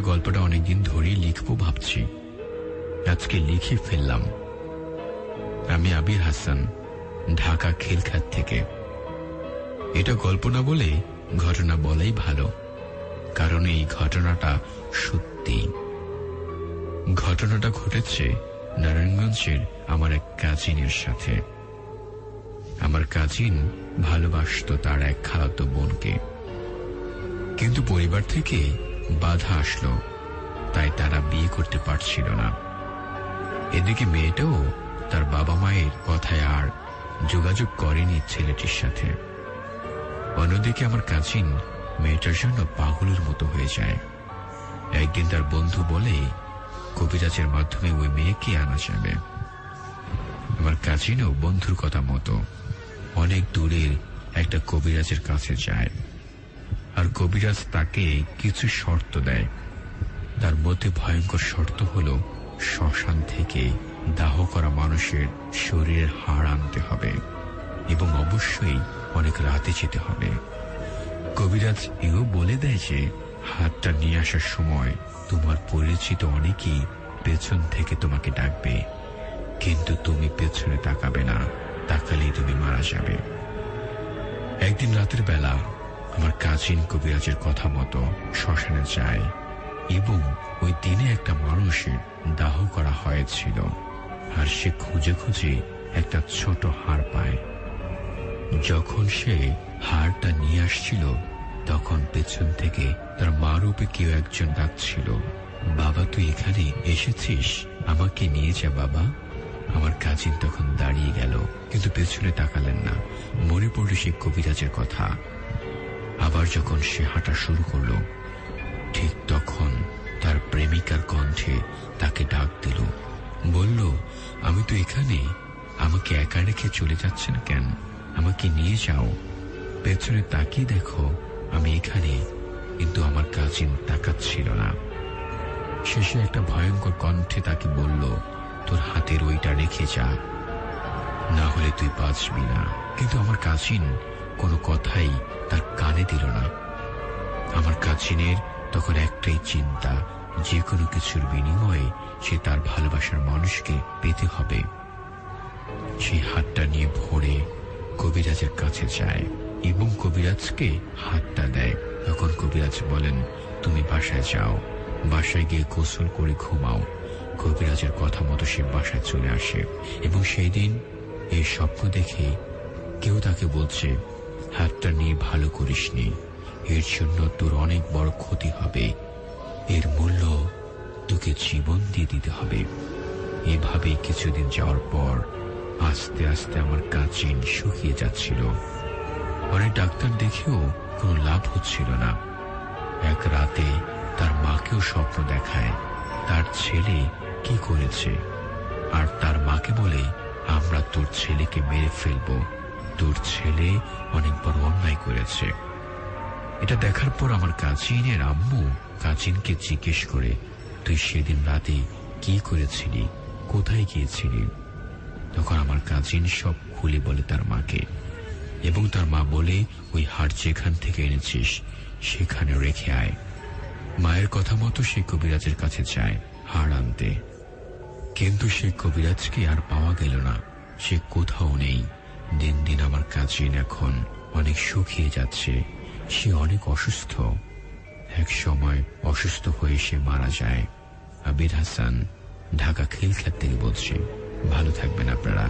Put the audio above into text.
যাচ্ছি আজকে লিখে ফেললাম। আমি আবির হাসান, ঢাকা খেলখাত থেকে। এটা গল্প না বলে ঘটনা বলাই ভালো, কারণ এই ঘটনাটা সত্যি ঘটনাটা ঘটেছে নারায়ণগঞ্জের আমার এক কাজিনের সাথে। আমার কাজিন ভালোবাসত তার এক খালাতো বোনকে। কিন্তু পরিবার থেকে বাধা আসলো, তাই তারা বিয়ে করতে পারছিল না। এদিকে মেয়েটাও তার বাবা মায়ের কথায় আর যোগাযোগ করেনি ছেলেটির সাথে। অন্যদিকে আমার কাজিন মেয়েটার জন্য পাগলের মতো হয়ে যায়। একদিন তার বন্ধু বলে, কবিরাজের মাধ্যমে ওই মেয়েকে আনা যাবে। আমার কাজিনও বন্ধুর কথা মতো অনেক দূরের একটা কবিরাজের কাছে যায়। আর কবিরাজ তাকে কিছু শর্ত দেয়। তার মধ্যে ভয়ঙ্কর শর্ত হল শ্মশান থেকে দাহ করা মানুষের শরীরের হাড় আনতে হবে এবং অবশ্যই অনেক রাতে যেতে হবে। কবিরাজ এও বলে দেয় যে, হাতটা নিয়ে আসার সময় তোমার পরিচিত অনেকেই পেছন থেকে তোমাকে ডাকবে, কিন্তু তুমি পেছনে তাকাবে না, তাকালেই তুমি মারা যাবে। একদিন রাতের বেলা আমার কাজিন কবিরাজের কথা মতো শ্মশানে যায় এবং ওই দিনে একটা মানুষের দাহ করা হয়েছিল আর সে খুঁজে খুঁজে একটা ছোট হাড় পায়। যখন সে হাড়টা নিয়ে আসছিল, তখন পেছন থেকে তার মা রূপে কেউ একজন ডাকছিল, বাবা, তুই এখানে এসেছিস? আমাকে নিয়ে যা বাবা। আমার কাজিন তখন দাঁড়িয়ে গেল, কিন্তু পেছনে তাকালেন না। মনে পড়ল সে কবিরাজের কথা। আবার যখন সে হাঁটা শুরু করল, ঠিক তখন তার প্রেমিকার কণ্ঠে তাকে ডাক দিল। বলল, আমি তো এখানে। আমাকে একা রেখে চলে যাচ্ছেন কেন? আমাকে নিয়ে যাও। পেছনে তাকিয়ে দেখো, আমি এখানে। কিন্তু আমার কাজিন তাকাচ্ছিল না। শেষে একটা ভয়ঙ্কর কণ্ঠে তাকে বলল, তোর হাতের ওইটা রেখে যা। না হলে তুই বাঁচবি না। কিন্তু আমার কাজিন কোনো কথাই তার কানে দিল না। আমার কাজিনের তখন একটাই চিন্তা, যে কোনো কিছুর বিনিময়ে সে তার ভালোবাসার মানুষকে পেতে হবে। সেই হাতটা নিয়ে ভোরে কবিরাজের কাছে যায় এবং কবিরাজকে হাতটা দেয়। তখন কবিরাজ বলেন, তুমি বাসায় যাও, বাসায় গিয়ে গোসল করে ঘুমাও। কবিরাজের কথা মতো সে বাসায় চলে আসে এবং সেই দিন এই স্বপ্ন দেখে কেউ তাকে বলছে হাতটা নিয়ে ভালো করিসনি। এর জন্য তোর অনেক বড় ক্ষতি হবে। এর মূল্য তোকে জীবন দিয়ে দিতে হবে। এভাবে কিছুদিন যাওয়ার পর আস্তে আস্তে আমার কাচিন শুকিয়ে যাচ্ছিল। অনেক ডাক্তার দেখেও কোনো লাভ হচ্ছিল না। এক রাতে তার মাকেও স্বপ্ন দেখায়, তার ছেলে কি করেছে? আর তার মাকে বলে, আমরা তোর ছেলেকে মেরে ফেলব। তোর ছেলে অনেক বড় অন্যায় করেছে। এটা দেখার পর আমার কাজিনের আম্মু কাজিনকে জিজ্ঞেস করে, তুই সেদিন রাতে কি করেছিলি? কোথায় গিয়েছিলি? তখন আমার কাজিন সব খুলে বলে তার মাকে। এবং তার মা বলে, ওই হাট যেখান থেকে এনেছিস সেখানে রেখে আয়। মায়ের কথা মতো সে কবিরাজের কাছে যায় হাড় আনতে। কিন্তু সে কবিরাজকে আর পাওয়া গেল না। সে কোথাও নেই। দিন দিন আমার কাজিন এখন অনেক শুকিয়ে যাচ্ছে। সে অনেক অসুস্থ। এক সময় অসুস্থ হয়ে সে মারা যায়। আবির হাসান, ঢাকা খেল থেকে বলছে। ভালো থাকবেন আপনারা।